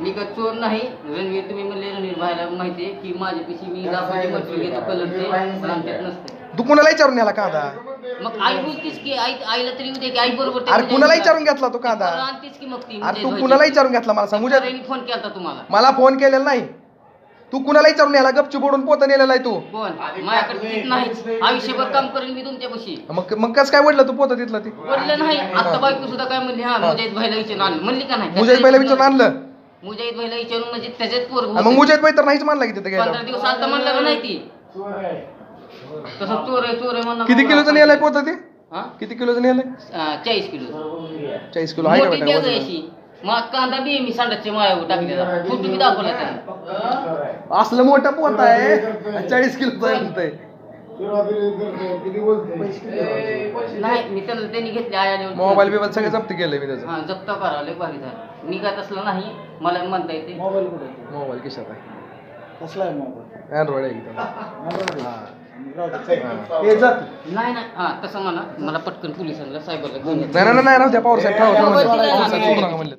मी का चोर नाही? रणवीर तुम्ही म्हणले रणवीर भाईला माहिती आहे की माझ्या पिशी मी दाखवते मटेरियल घेतो कलरचे पण आमच्यात नसते. तू कुणाला विचारून याला कांदा? मग आई बोलतीस की आई आईला तरी की आई बरोबर अरे कुणाला विचारून घेतला तो कांदा? आणतीस की मग ती अरे तू कुणाला विचारून घेतला? मला सांगू फोन केला तुम्हाला. मला फोन केलेला नाही. तू कुणाला विचारून याला गपचूप बोडून पोत नेलेला आहे तू. कोण माझ्याकडे तीच नाही. आयुष्यभर काम करेन मी तुमच्यापाशी मग मग कसं काय वडलं तू पोत तिथलं ती? बोललं नाही. आता बायको सुद्धा काय म्हणली हा मुजाहिद भाईला विचारून आणलं. म्हणली का नाही? मुजाहिद पहिला विचारून आणलं. मुजाहिद भाईला विचारून म्हणजे त्याच्यात पोर मग मुजाहिद भाई तर नाहीच मानला की तिथे पंधरा दिवस आता म्हणलं का नाही ती? तसं चोर आहे चोर आहे किती किलोचं नेलंय पोत ते? हा? किती किलोचं नेलंय? चाळीस किलो. चाळीस किलो आहे का मोठी बेटा बॅग आहे वजन? अशी. मग कांदा बी मी सांडाच्या माळ्यावर टाकलेला फोटो बी दाखवला त्याने असलं मोठा पोत आहे चाळीस किलोचं आहे म्हणतंय नाही मी त्याला त्यांनी घेतले आया मोबाईल बिबाईल सगळं जप्त केलंय मी त्याचं हा जप्त करा लय भारी झालं मी काय तसलं नाही मला म्हणता येते मोबाईल कुठे मोबाईल किशात आहे कसला आहे मोबाईल अँड्रॉइड आहे एकदम हा. हे. नाही नाही हा तसं म्हणा मला पटकन पोलिसांना सायबरला घेऊन नाही नाही नाही राहू द्या पवार साहेब ठेवा. सोडू नका म्हणले